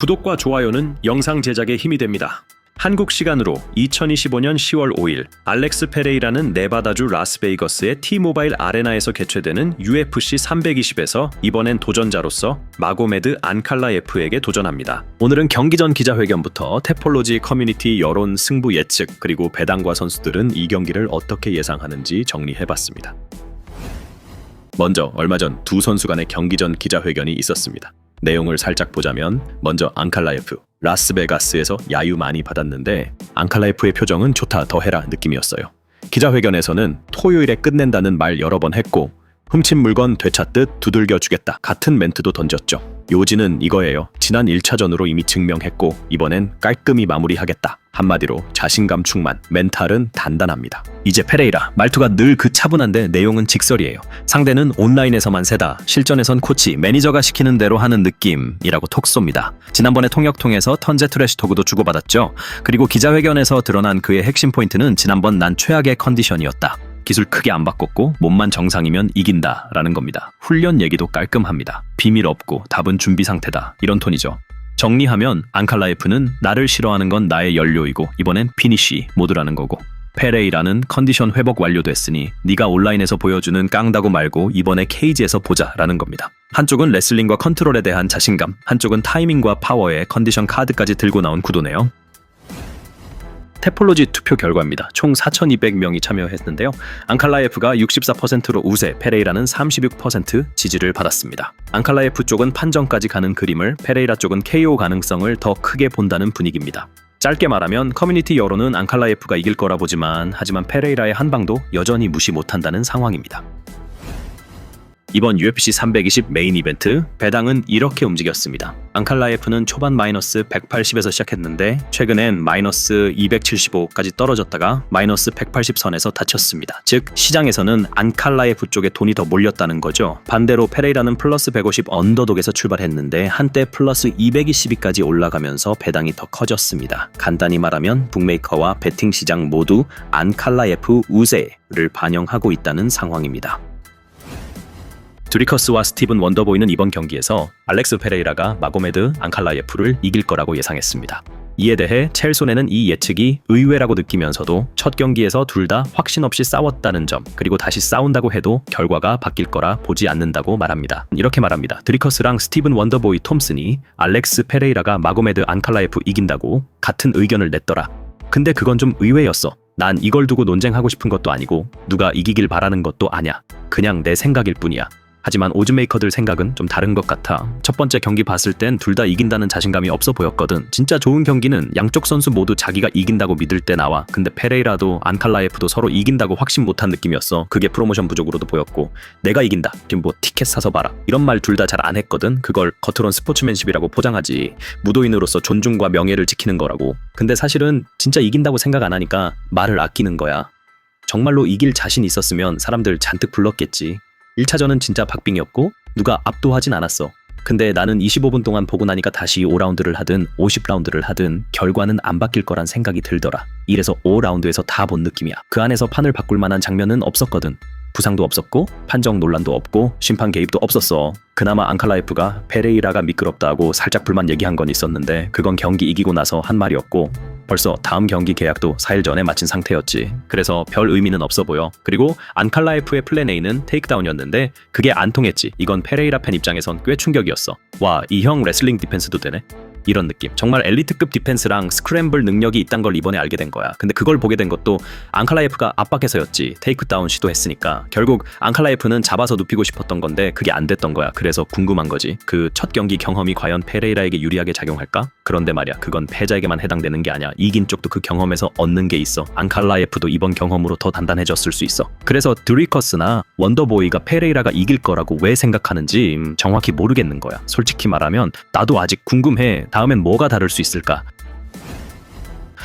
구독과 좋아요는 영상 제작에 힘이 됩니다. 한국 시간으로 2025년 10월 5일 알렉스 페레이라는 네바다주 라스베이거스의 T-모바일 아레나에서 개최되는 UFC 320에서 이번엔 도전자로서 마고메드 안칼라예프에게 도전합니다. 오늘은 경기 전 기자회견부터 테폴로지 커뮤니티 여론 승부 예측 그리고 배당과 선수들은 이 경기를 어떻게 예상하는지 정리해봤습니다. 먼저 얼마 전 두 선수 간의 경기 전 기자회견이 있었습니다. 내용을 살짝 보자면 먼저 앙칼라예프 라스베가스에서 야유 많이 받았는데 앙칼라예프의 표정은 좋다 더 해라 느낌이었어요. 기자회견에서는 토요일에 끝낸다는 말 여러 번 했고 훔친 물건 되찾듯 두들겨 주겠다 같은 멘트도 던졌죠. 요지는 이거예요. 지난 1차전으로 이미 증명했고 이번엔 깔끔히 마무리하겠다. 한마디로 자신감 충만, 멘탈은 단단합니다. 이제 페레이라 말투가 늘 그 차분한데 내용은 직설이에요. 상대는 온라인에서만 세다. 실전에선 코치, 매니저가 시키는 대로 하는 느낌이라고 톡 쏩니다. 지난번에 통역 통해서 턴제 트래시 토그도 주고받았죠. 그리고 기자회견에서 드러난 그의 핵심 포인트는 지난번 난 최악의 컨디션이었다. 기술 크게 안 바꿨고 몸만 정상이면 이긴다 라는 겁니다. 훈련 얘기도 깔끔합니다. 비밀 없고 답은 준비 상태다. 이런 톤이죠. 정리하면 앙칼라예프는 나를 싫어하는 건 나의 연료이고 이번엔 피니쉬 모드라는 거고 페레이라는 컨디션 회복 완료됐으니 네가 온라인에서 보여주는 깡다고 말고 이번에 케이지에서 보자라는 겁니다. 한쪽은 레슬링과 컨트롤에 대한 자신감, 한쪽은 타이밍과 파워의 컨디션 카드까지 들고 나온 구도네요. 테폴로지 투표 결과입니다. 총 4,200명이 참여했는데요. 앙칼라예프가 64%로 우세, 페레이라는 36% 지지를 받았습니다. 앙칼라예프 쪽은 판정까지 가는 그림을, 페레이라 쪽은 KO 가능성을 더 크게 본다는 분위기입니다. 짧게 말하면 커뮤니티 여론은 앙칼라예프가 이길 거라 보지만 하지만 페레이라의 한 방도 여전히 무시 못한다는 상황입니다. 이번 UFC 320 메인 이벤트 배당은 이렇게 움직였습니다. 앙칼라예프는 초반 마이너스 180에서 시작했는데 최근엔 마이너스 275까지 떨어졌다가 마이너스 180선에서 다쳤습니다. 즉 시장에서는 앙칼라예프 쪽에 돈이 더 몰렸다는 거죠. 반대로 페레이라는 플러스 150 언더독에서 출발했는데 한때 플러스 222까지 올라가면서 배당이 더 커졌습니다. 간단히 말하면 북메이커와 베팅 시장 모두 앙칼라예프 우세를 반영하고 있다는 상황입니다. 드리커스와 스티븐 원더보이는 이번 경기에서 알렉스 페레이라가 마고메드 앙칼라예프를 이길 거라고 예상했습니다. 이에 대해 첼손에는 이 예측이 의외라고 느끼면서도 첫 경기에서 둘 다 확신 없이 싸웠다는 점 그리고 다시 싸운다고 해도 결과가 바뀔 거라 보지 않는다고 말합니다. 이렇게 말합니다. 드리커스랑 스티븐 원더보이 톰슨이 알렉스 페레이라가 마고메드 앙칼라예프 이긴다고 같은 의견을 냈더라. 근데 그건 좀 의외였어. 난 이걸 두고 논쟁하고 싶은 것도 아니고 누가 이기길 바라는 것도 아냐. 그냥 내 생각일 뿐이야. 하지만 오즈메이커들 생각은 좀 다른 것 같아. 첫 번째 경기 봤을 땐 둘 다 이긴다는 자신감이 없어 보였거든. 진짜 좋은 경기는 양쪽 선수 모두 자기가 이긴다고 믿을 때 나와. 근데 페레이라도 안칼라예프도 서로 이긴다고 확신 못한 느낌이었어. 그게 프로모션 부족으로도 보였고 내가 이긴다. 지금 뭐 티켓 사서 봐라. 이런 말 둘 다 잘 안 했거든. 그걸 겉으론 스포츠맨십이라고 포장하지. 무도인으로서 존중과 명예를 지키는 거라고. 근데 사실은 진짜 이긴다고 생각 안 하니까 말을 아끼는 거야. 정말로 이길 자신 있었으면 사람들 잔뜩 불렀겠지. 1차전은 진짜 박빙이었고 누가 압도하진 않았어. 근데 나는 25분 동안 보고 나니까 다시 5라운드를 하든 50라운드를 하든 결과는 안 바뀔 거란 생각이 들더라. 이래서 5라운드에서 다 본 느낌이야. 그 안에서 판을 바꿀 만한 장면은 없었거든. 부상도 없었고 판정 논란도 없고 심판 개입도 없었어. 그나마 앙칼라이프가 페레이라가 미끄럽다고 살짝 불만 얘기한 건 있었는데 그건 경기 이기고 나서 한 말이었고 벌써 다음 경기 계약도 4일 전에 마친 상태였지. 그래서 별 의미는 없어 보여. 그리고 안칼라이프의 플랜 A는 테이크다운이었는데 그게 안 통했지. 이건 페레이라 팬 입장에선 꽤 충격이었어. 와, 이 형 레슬링 디펜스도 되네. 이런 느낌. 정말 엘리트급 디펜스랑 스크램블 능력이 있단 걸 이번에 알게 된 거야. 근데 그걸 보게 된 것도 앙칼라이프가 압박해서였지. 테이크다운 시도했으니까. 결국 앙칼라이프는 잡아서 눕히고 싶었던 건데 그게 안 됐던 거야. 그래서 궁금한 거지. 그 첫 경기 경험이 과연 페레이라에게 유리하게 작용할까? 그런데 말이야. 그건 패자에게만 해당되는 게 아니야. 이긴 쪽도 그 경험에서 얻는 게 있어. 앙칼라이프도 이번 경험으로 더 단단해졌을 수 있어. 그래서 드리커스나 원더보이가 페레이라가 이길 거라고 왜 생각하는지 음, 정확히 모르겠는 거야. 솔직히 말하면 나도 아직 궁금해. 다음엔 뭐가 다를 수 있을까?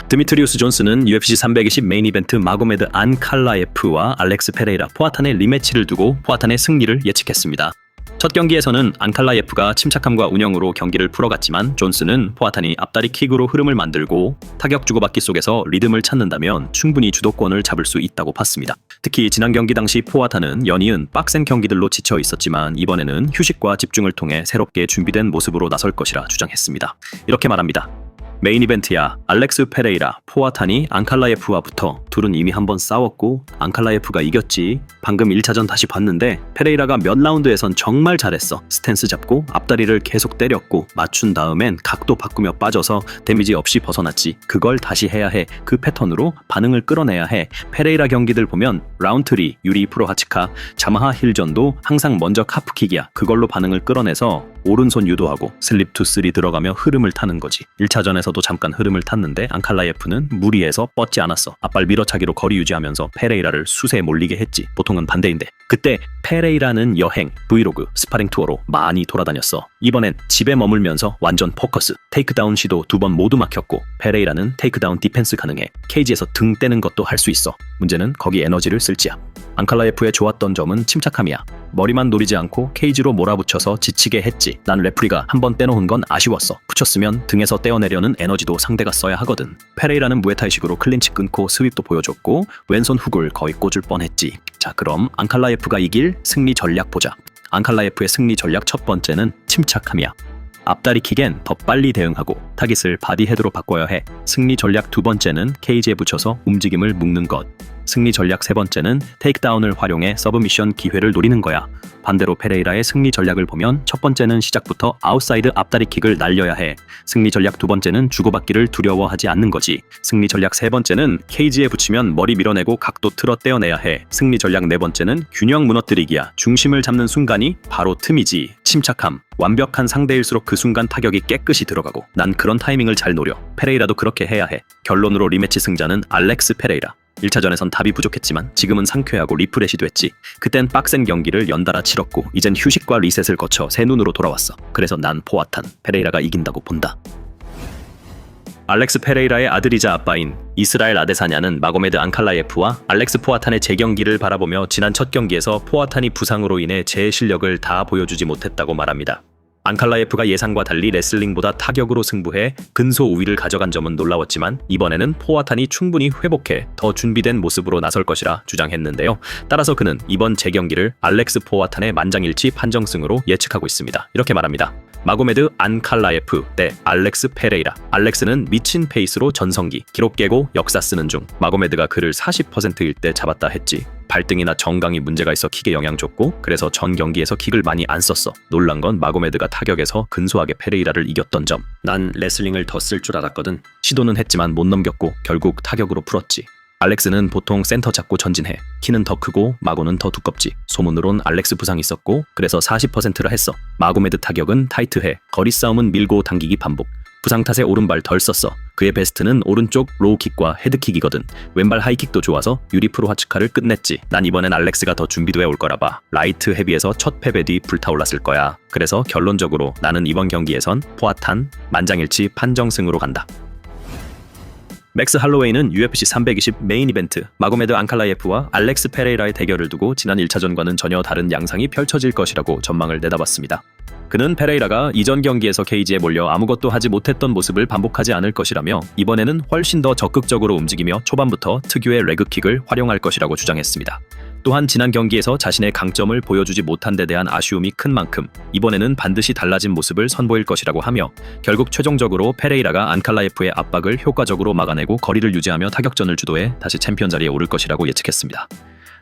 드미트리우스 존스는 UFC 320 메인 이벤트 마고메드 안칼라예프와 알렉스 페레이라 포아탄의 리매치를 두고 포아탄의 승리를 예측했습니다. 첫 경기에서는 안칼라예프가 침착함과 운영으로 경기를 풀어갔지만 존스는 포아탄이 앞다리 킥으로 흐름을 만들고 타격 주고받기 속에서 리듬을 찾는다면 충분히 주도권을 잡을 수 있다고 봤습니다. 특히 지난 경기 당시 포아타는 연이은 빡센 경기들로 지쳐 있었지만 이번에는 휴식과 집중을 통해 새롭게 준비된 모습으로 나설 것이라 주장했습니다. 이렇게 말합니다. 메인 이벤트야. 알렉스 페레이라 포아탄이 앙칼라예프와 붙어 둘은 이미 한번 싸웠고 앙칼라예프가 이겼지. 방금 1차전 다시 봤는데 페레이라가 몇 라운드에선 정말 잘했어. 스탠스 잡고 앞다리를 계속 때렸고 맞춘 다음엔 각도 바꾸며 빠져서 데미지 없이 벗어났지. 그걸 다시 해야 해. 그 패턴으로 반응을 끌어내야 해. 페레이라 경기들 보면 라운트리 유리 프로 하치카 자마하 힐전도 항상 먼저 카프킥이야. 그걸로 반응을 끌어내서 오른손 유도하고 슬립 투 쓰리 들어가며 흐름을 타는 거지. 1차전에서 도 잠깐 흐름을 탔는데 앙칼라예프는 무리해서 뻗지 않았어. 앞발 밀어차기로 거리 유지하면서 페레이라를 수세에 몰리게 했지. 보통은 반대인데. 그때 페레이라는 여행 브이로그 스파링 투어로 많이 돌아다녔어. 이번엔 집에 머물면서 완전 포커스 테이크다운 시도 두 번 모두 막혔고 페레이라는 테이크다운 디펜스 가능해 케이지에서 등 떼는 것도 할 수 있어. 문제는 거기 에너지를 쓸지야. 앙칼라예프의 좋았던 점은 침착함이야. 머리만 노리지 않고 케이지로 몰아붙여서 지치게 했지. 난 레프리가 한 번 떼놓은 건 아쉬웠어. 붙였으면 등에서 떼어내려는 에너지도 상대가 써야 하거든. 페레이라는 무에타이식으로 클린치 끊고 스윕도 보여줬고 왼손 훅을 거의 꽂을 뻔했지. 자 그럼 앙칼라예프가 이길 승리 전략 보자. 앙칼라예프의 승리 전략 첫 번째는 침착함이야. 앞다리 킥엔 더 빨리 대응하고 타깃을 바디 헤드로 바꿔야 해. 승리 전략 두 번째는 케이지에 붙여서 움직임을 묶는 것. 승리 전략 세 번째는 테이크다운을 활용해 서브미션 기회를 노리는 거야. 반대로 페레이라의 승리 전략을 보면 첫 번째는 시작부터 아웃사이드 앞다리 킥을 날려야 해. 승리 전략 두 번째는 주고받기를 두려워하지 않는 거지. 승리 전략 세 번째는 케이지에 붙이면 머리 밀어내고 각도 틀어 떼어내야 해. 승리 전략 네 번째는 균형 무너뜨리기야. 중심을 잡는 순간이 바로 틈이지. 침착함. 완벽한 상대일수록 그 순간 타격이 깨끗이 들어가고 난 그런 타이밍을 잘 노려. 페레이라도 그렇게 해야 해. 결론으로 리매치 승자는 알렉스 페레이라. 1차전에선 답이 부족했지만 지금은 상쾌하고 리프레시도 했지. 그땐 빡센 경기를 연달아 치렀고 이젠 휴식과 리셋을 거쳐 새 눈으로 돌아왔어. 그래서 난 포아탄 페레이라가 이긴다고 본다. 알렉스 페레이라의 아들이자 아빠인 이스라엘 아데사냐는 마고메드 앙칼라예프와 알렉스 포아탄의 재경기를 바라보며 지난 첫 경기에서 포아탄이 부상으로 인해 제 실력을 다 보여주지 못했다고 말합니다. 앙칼라예프가 예상과 달리 레슬링보다 타격으로 승부해 근소 우위를 가져간 점은 놀라웠지만 이번에는 포아탄이 충분히 회복해 더 준비된 모습으로 나설 것이라 주장했는데요. 따라서 그는 이번 재경기를 알렉스 포아탄의 만장일치 판정승으로 예측하고 있습니다. 이렇게 말합니다. 마고메드 안칼라예프 대 알렉스 페레이라. 알렉스는 미친 페이스로 전성기, 기록 깨고 역사 쓰는 중. 마고메드가 그를 40%일 때 잡았다 했지. 발등이나 정강이 문제가 있어 킥에 영향 줬고 그래서 전 경기에서 킥을 많이 안 썼어. 놀란 건 마고메드가 타격에서 근소하게 페레이라를 이겼던 점. 난 레슬링을 더 쓸 줄 알았거든. 시도는 했지만 못 넘겼고 결국 타격으로 풀었지. 알렉스는 보통 센터 잡고 전진해. 키는 더 크고 마고는 더 두껍지. 소문으론 알렉스 부상 있었고 그래서 40%라 했어. 마고메드 타격은 타이트해. 거리 싸움은 밀고 당기기 반복. 부상 탓에 오른발 덜 썼어. 그의 베스트는 오른쪽 로우킥과 헤드킥이거든. 왼발 하이킥도 좋아서 유리프로 하츠카를 끝냈지. 난 이번엔 알렉스가 더 준비돼 올 거라 봐. 라이트 헤비에서 첫 패배 뒤 불타올랐을 거야. 그래서 결론적으로 나는 이번 경기에선 포아탄 만장일치 판정승으로 간다. 맥스 할로웨이는 UFC 320 메인 이벤트 마고메드 앙칼라예프와 알렉스 페레이라의 대결을 두고 지난 1차전과는 전혀 다른 양상이 펼쳐질 것이라고 전망을 내다봤습니다. 그는 페레이라가 이전 경기에서 케이지에 몰려 아무것도 하지 못했던 모습을 반복하지 않을 것이라며 이번에는 훨씬 더 적극적으로 움직이며 초반부터 특유의 레그킥을 활용할 것이라고 주장했습니다. 또한 지난 경기에서 자신의 강점을 보여주지 못한 데 대한 아쉬움이 큰 만큼 이번에는 반드시 달라진 모습을 선보일 것이라고 하며 결국 최종적으로 페레이라가 안칼라예프의 압박을 효과적으로 막아내고 거리를 유지하며 타격전을 주도해 다시 챔피언 자리에 오를 것이라고 예측했습니다.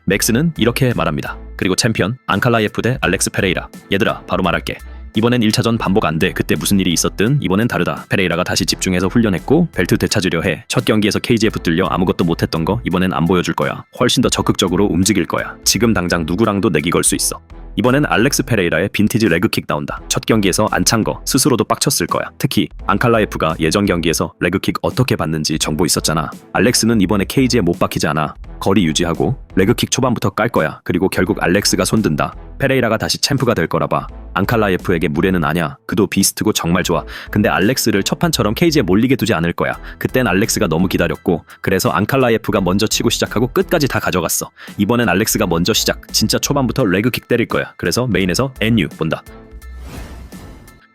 맥스는 이렇게 말합니다. 그리고 챔피언 안칼라예프 대 알렉스 페레이라. 얘들아, 바로 말할게. 이번엔 1차전 반복 안 돼. 그때 무슨 일이 있었든 이번엔 다르다. 페레이라가 다시 집중해서 훈련했고 벨트 되찾으려 해. 첫 경기에서 케이지에 붙들려 아무것도 못했던 거 이번엔 안 보여줄 거야. 훨씬 더 적극적으로 움직일 거야. 지금 당장 누구랑도 내기 걸 수 있어. 이번엔 알렉스 페레이라의 빈티지 레그킥 나온다. 첫 경기에서 안 찬 거 스스로도 빡쳤을 거야. 특히 앙칼라예프가 예전 경기에서 레그킥 어떻게 받는지 정보 있었잖아. 알렉스는 이번에 케이지에 못 박히지 않아. 거리 유지하고 레그킥 초반부터 깔 거야. 그리고 결국 알렉스가 손든다. 페레이라가 다시 챔프가 될 거라 봐. 앙칼라예프에게 무례는 아냐. 그도 비스트고 정말 좋아. 근데 알렉스를 첫 판처럼 케이지에 몰리게 두지 않을 거야. 그땐 알렉스가 너무 기다렸고 그래서 앙칼라예프가 먼저 치고 시작하고 끝까지 다 가져갔어. 이번엔 알렉스가 먼저 시작. 진짜 초반부터 레그킥 때릴 거야. 그래서 메인에서 NU 본다.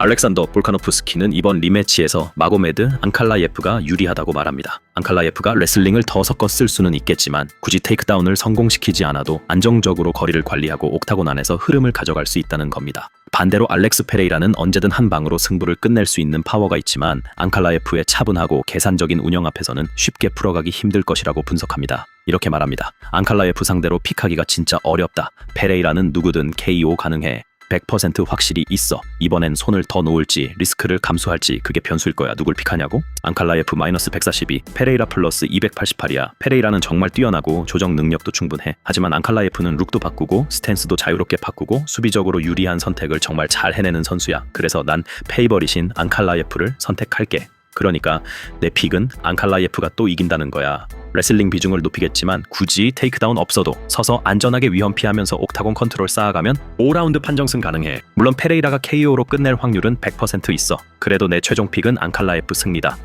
알렉산더 볼카노프스키는 이번 리매치에서 마고메드 안칼라예프가 유리하다고 말합니다. 안칼라예프가 레슬링을 더 섞어 쓸 수는 있겠지만 굳이 테이크다운을 성공시키지 않아도 안정적으로 거리를 관리하고 옥타곤 안에서 흐름을 가져갈 수 있다는 겁니다. 반대로 알렉스 페레이라는 언제든 한 방으로 승부를 끝낼 수 있는 파워가 있지만 안칼라예프의 차분하고 계산적인 운영 앞에서는 쉽게 풀어가기 힘들 것이라고 분석합니다. 이렇게 말합니다. 안칼라예프 상대로 픽하기가 진짜 어렵다. 페레이라는 누구든 KO 가능해. 100% 확실히 있어. 이번엔 손을 더 놓을지 리스크를 감수할지 그게 변수일 거야. 누굴 픽하냐고? 안칼라예프 마이너스 142, 페레이라 플러스 288이야. 페레이라는 정말 뛰어나고 조정 능력도 충분해. 하지만 안칼라예프는 룩도 바꾸고 스탠스도 자유롭게 바꾸고 수비적으로 유리한 선택을 정말 잘 해내는 선수야. 그래서 난 페이버릿인 안칼라예프를 선택할게. 그러니까 내 픽은 안칼라예프가 또 이긴다는 거야. 레슬링 비중을 높이겠지만 굳이 테이크다운 없어도 서서 안전하게 위험 피하면서 옥타곤 컨트롤 쌓아가면 5라운드 판정승 가능해. 물론 페레이라가 KO로 끝낼 확률은 100% 있어. 그래도 내 최종 픽은 안칼라예프 승리다.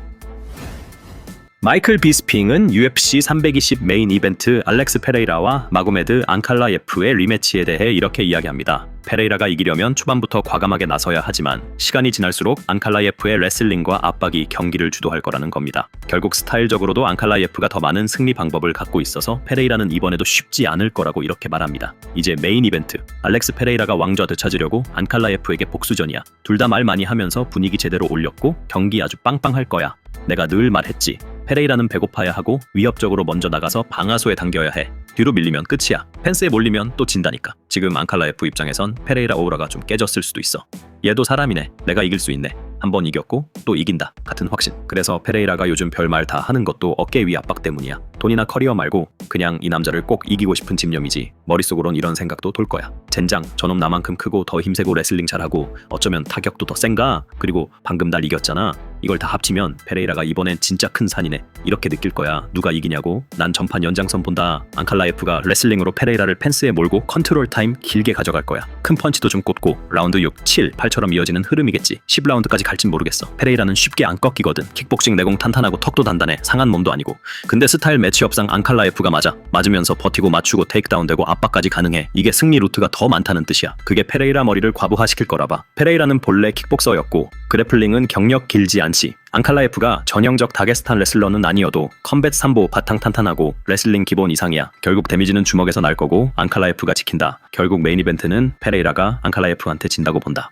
마이클 비스핑은 UFC 320 메인 이벤트 알렉스 페레이라와 마고메드 안칼라 예프의 리매치에 대해 이렇게 이야기합니다. 페레이라가 이기려면 초반부터 과감하게 나서야 하지만 시간이 지날수록 안칼라예프의 레슬링과 압박이 경기를 주도할 거라는 겁니다. 결국 스타일적으로도 안칼라예프가 더 많은 승리 방법을 갖고 있어서 페레이라는 이번에도 쉽지 않을 거라고 이렇게 말합니다. 이제 메인 이벤트 알렉스 페레이라가 왕좌 되찾으려고 안칼라예프에게 복수전이야. 둘 다 말 많이 하면서 분위기 제대로 올렸고 경기 아주 빵빵할 거야. 내가 늘 말했지. 페레이라는 배고파야 하고 위협적으로 먼저 나가서 방아소에 당겨야 해. 뒤로 밀리면 끝이야. 펜스에 몰리면 또 진다니까. 지금 안칼라예프 입장에선 페레이라 오라가 좀 깨졌을 수도 있어. 얘도 사람이네. 내가 이길 수 있네. 한번 이겼고 또 이긴다. 같은 확신. 그래서 페레이라가 요즘 별말 다 하는 것도 어깨 위 압박 때문이야. 돈이나 커리어 말고 그냥 이 남자를 꼭 이기고 싶은 집념이지. 머릿속으론 이런 생각도 돌 거야. 젠장, 저놈 나만큼 크고 더 힘세고 레슬링 잘하고 어쩌면 타격도 더 센가? 그리고 방금 날 이겼잖아. 이걸 다 합치면 페레이라가 이번엔 진짜 큰 산이네. 이렇게 느낄 거야. 누가 이기냐고? 난 전판 연장선 본다. 안칼라 예프가 레슬링으로 페레이라를 펜스에 몰고 컨트롤 타임 길게 가져갈 거야. 큰 펀치도 좀 꽂고 라운드 6, 7, 8처럼 이어지는 흐름이겠지. 10라운드까지 갈진 모르겠어. 페레이라는 쉽게 안 꺾이거든. 킥복싱 내공 탄탄하고 턱도 단단해. 상한 몸도 아니고. 근데 스타일 매치업상 안칼라예프가 맞아. 맞으면서 버티고 맞추고 테이크다운 되고 압박까지 가능해. 이게 승리 루트가 더 많다는 뜻이야. 그게 페레이라 머리를 과부하시킬 거라 봐. 페레이라는 본래 킥복서였고 그래플링은 경력 길지 않지. 안칼라예프가 전형적 다게스탄 레슬러는 아니어도 컴뱃 삼보 바탕 탄탄하고 레슬링 기본 이상이야. 결국 데미지는 주먹에서 날 거고 안칼라예프가 지킨다. 결국 메인 이벤트는 페레이라가 안칼라예프한테 진다고 본다.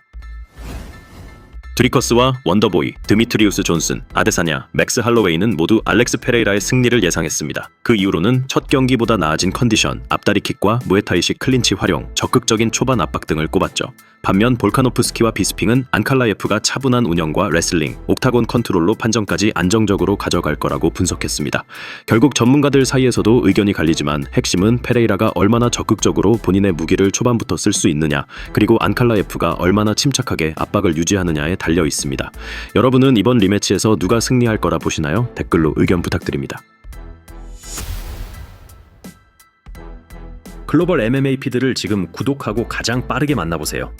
드리커스와 원더보이, 드미트리우스 존슨, 아데사냐, 맥스 할로웨이는 모두 알렉스 페레이라의 승리를 예상했습니다. 그 이후로는 첫 경기보다 나아진 컨디션, 앞다리 킥과 무에타이식 클린치 활용, 적극적인 초반 압박 등을 꼽았죠. 반면 볼카노프스키와 비스핑은 안칼라예프가 차분한 운영과 레슬링, 옥타곤 컨트롤로 판정까지 안정적으로 가져갈 거라고 분석했습니다. 결국 전문가들 사이에서도 의견이 갈리지만 핵심은 페레이라가 얼마나 적극적으로 본인의 무기를 초반부터 쓸 수 있느냐, 그리고 안칼라예프가 얼마나 침착하게 압박을 유지하느냐에 달려 있습니다. 여러분은 이번 리매치에서 누가 승리할 거라 보시나요? 댓글로 의견 부탁드립니다. 글로벌 MMA 피드를 지금 구독하고 가장 빠르게 만나보세요.